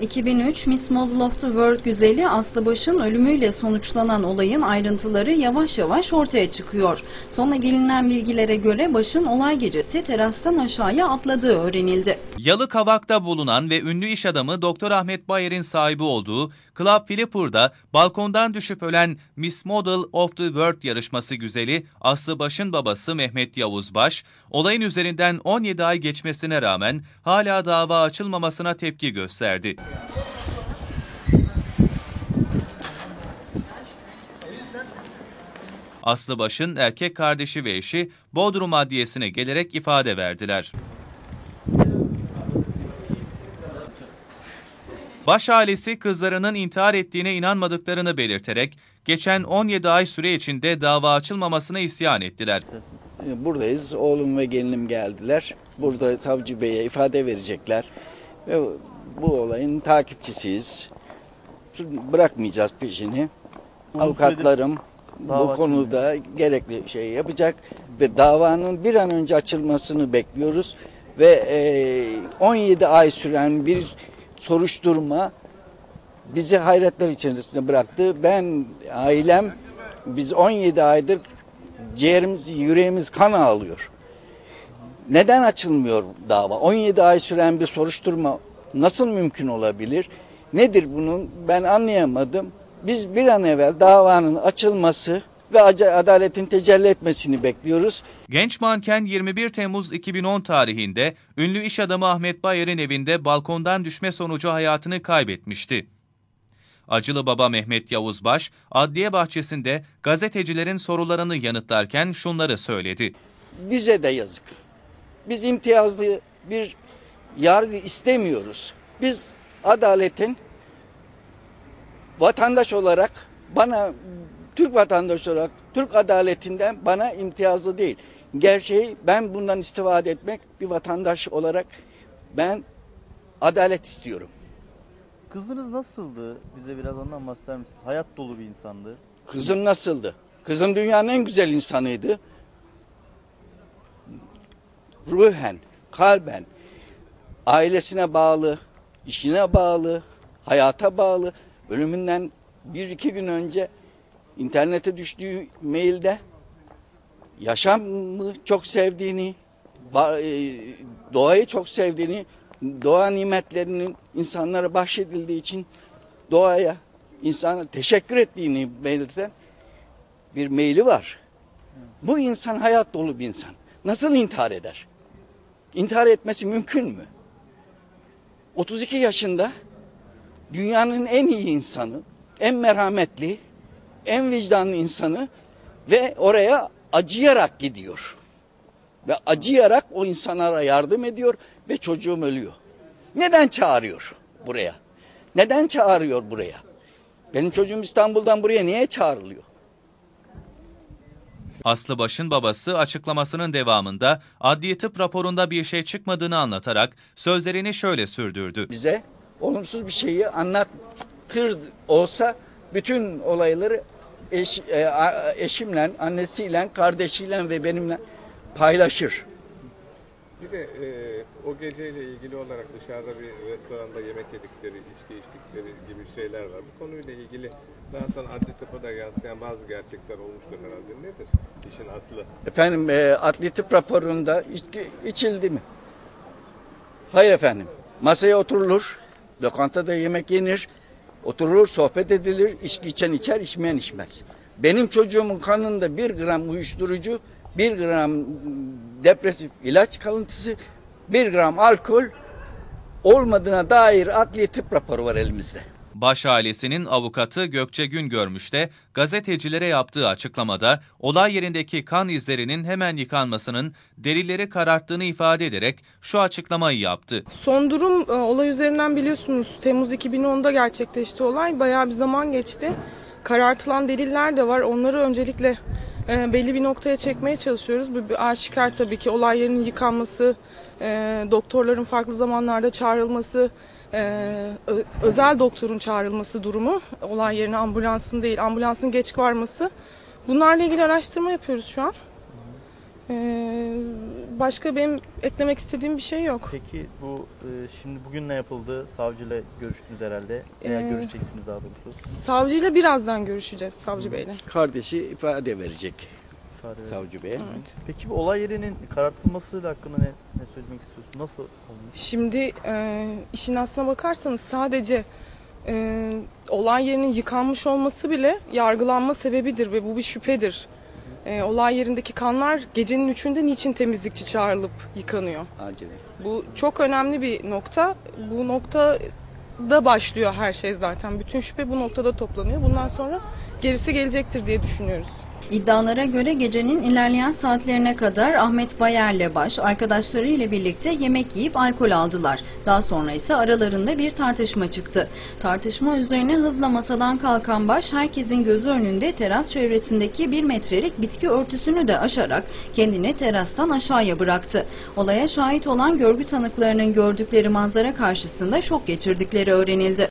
2003 Miss Model of the World güzeli Aslı Baş'ın ölümüyle sonuçlanan olayın ayrıntıları yavaş yavaş ortaya çıkıyor. Sonra gelinen bilgilere göre Baş'ın olay gecesi terastan aşağıya atladığı öğrenildi. Yalıkavak'ta bulunan ve ünlü iş adamı Dr. Ahmet Bayer'in sahibi olduğu Club Flipper'da balkondan düşüp ölen Miss Model of the World yarışması güzeli Aslı Baş'ın babası Mehmet Yavuz Baş, olayın üzerinden 17 ay geçmesine rağmen hala dava açılmamasına tepki gösterdi. Aslı Baş'ın erkek kardeşi ve eşi Bodrum Adliyesi'ne gelerek ifade verdiler. Baş ailesi kızlarının intihar ettiğine inanmadıklarını belirterek geçen 17 ay süre içinde dava açılmamasına isyan ettiler. Buradayız. Oğlum ve gelinim geldiler. Burada savcı beye ifade verecekler. Ve bu olayın takipçisiyiz. Bırakmayacağız peşini. Avukatlarım bu konuda gerekli şey yapacak ve davanın bir an önce açılmasını bekliyoruz ve e, 17 ay süren bir soruşturma bizi hayretler içerisinde bıraktı. Ben, ailem, biz 17 aydır ciğerimiz, yüreğimiz kan ağlıyor. Neden açılmıyor dava? 17 ay süren bir soruşturma nasıl mümkün olabilir? Nedir bunun? Ben anlayamadım. Biz bir an evvel davanın açılması ve adaletin tecelli etmesini bekliyoruz. Genç manken 21 Temmuz 2010 tarihinde ünlü iş adamı Ahmet Bayer'in evinde balkondan düşme sonucu hayatını kaybetmişti. Acılı baba Mehmet Yavuzbaş, adliye bahçesinde gazetecilerin sorularını yanıtlarken şunları söyledi. Bize de yazık. Biz imtiyazlı bir yargı istemiyoruz. Biz adaletin vatandaş olarak bana Türk vatandaşı olarak Türk adaletinden bana imtiyazlı değil. Gerçeği ben bundan istifade etmek bir vatandaş olarak ben adalet istiyorum. Kızınız nasıldı? Bize biraz ondan bahseder misiniz? Hayat dolu bir insandı. Kızım nasıldı? Kızım dünyanın en güzel insanıydı. Ruhen, kalben, ailesine bağlı, işine bağlı, hayata bağlı. Ölümünden bir iki gün önce internete düştüğü mailde yaşamı çok sevdiğini, doğayı çok sevdiğini, doğa nimetlerinin insanlara bahşedildiği için doğaya, insana teşekkür ettiğini belirten bir maili var. Bu insan hayat dolu bir insan. Nasıl intihar eder? İntihar etmesi mümkün mü? 32 yaşında dünyanın en iyi insanı, en merhametli, en vicdanlı insanı ve oraya acıyarak gidiyor. Ve acıyarak o insanlara yardım ediyor ve çocuğum ölüyor. Neden çağırıyor buraya? Neden çağırıyor buraya? Benim çocuğum İstanbul'dan buraya niye çağrılıyor? Aslı Baş'ın babası açıklamasının devamında adli tıp raporunda bir şey çıkmadığını anlatarak sözlerini şöyle sürdürdü. Bize olumsuz bir şeyi anlatır olsa bütün olayları eş, e, eşimle, annesiyle, kardeşiyle ve benimle paylaşır. Bir de e, o geceyle ilgili olarak dışarıda bir restoranda yemek yedikleri, içki içtikleri gibi şeyler var. Bu konuyla ilgili daha sonra adli tıpa yansıyan bazı gerçekler olmuştur herhalde. Nedir işin aslı? Efendim e, adli tıp raporunda içki içildi mi? Hayır efendim. Masaya oturulur, lokantada yemek yenir, oturulur, sohbet edilir, içki içen içer, içmeyen içmez. Benim çocuğumun kanında bir gram uyuşturucu, bir gram depresif ilaç kalıntısı, bir gram alkol olmadığına dair adli tıp raporu var elimizde. Baş ailesinin avukatı Gökçe Güngörmüş de gazetecilere yaptığı açıklamada olay yerindeki kan izlerinin hemen yıkanmasının delilleri kararttığını ifade ederek şu açıklamayı yaptı. Son durum e, olay üzerinden biliyorsunuz Temmuz 2010'da gerçekleşti olay. Bayağı bir zaman geçti. Karartılan deliller de var. Onları öncelikle e, belli bir noktaya çekmeye çalışıyoruz. Bu bir aşikar tabii ki olay yerinin yıkanması, e, doktorların farklı zamanlarda çağrılması, e, özel doktorun çağrılması durumu, olay yerine ambulansın değil, ambulansın geç varması. Bunlarla ilgili araştırma yapıyoruz şu an. E, başka benim eklemek istediğim bir şey yok. Peki bu e, şimdi bugün ne yapıldı? Savcıyla görüştünüz herhalde. Veya Ee, görüşeceksiniz daha doğrusu. Savcıyla birazdan görüşeceğiz savcı beyle. Kardeşi ifade verecek İfade verin. savcı beye. Evet. Peki bu olay yerinin karartılması hakkında ne, ne söylemek istiyorsun? Nasıl olmuş? Şimdi e, işin aslına bakarsanız sadece e, olay yerinin yıkanmış olması bile yargılanma sebebidir ve bu bir şüphedir. E, olay yerindeki kanlar gecenin üçünde niçin temizlikçi çağrılıp yıkanıyor? Acele. Bu çok önemli bir nokta. Bu noktada başlıyor her şey zaten. Bütün şüphe bu noktada toplanıyor. Bundan sonra gerisi gelecektir diye düşünüyoruz. İddialara göre gecenin ilerleyen saatlerine kadar Ahmet Bayer'le Baş arkadaşları ile birlikte yemek yiyip alkol aldılar. Daha sonra ise aralarında bir tartışma çıktı. Tartışma üzerine hızla masadan kalkan Baş herkesin gözü önünde teras çevresindeki bir metrelik bitki örtüsünü de aşarak kendini terastan aşağıya bıraktı. Olaya şahit olan görgü tanıklarının gördükleri manzara karşısında şok geçirdikleri öğrenildi.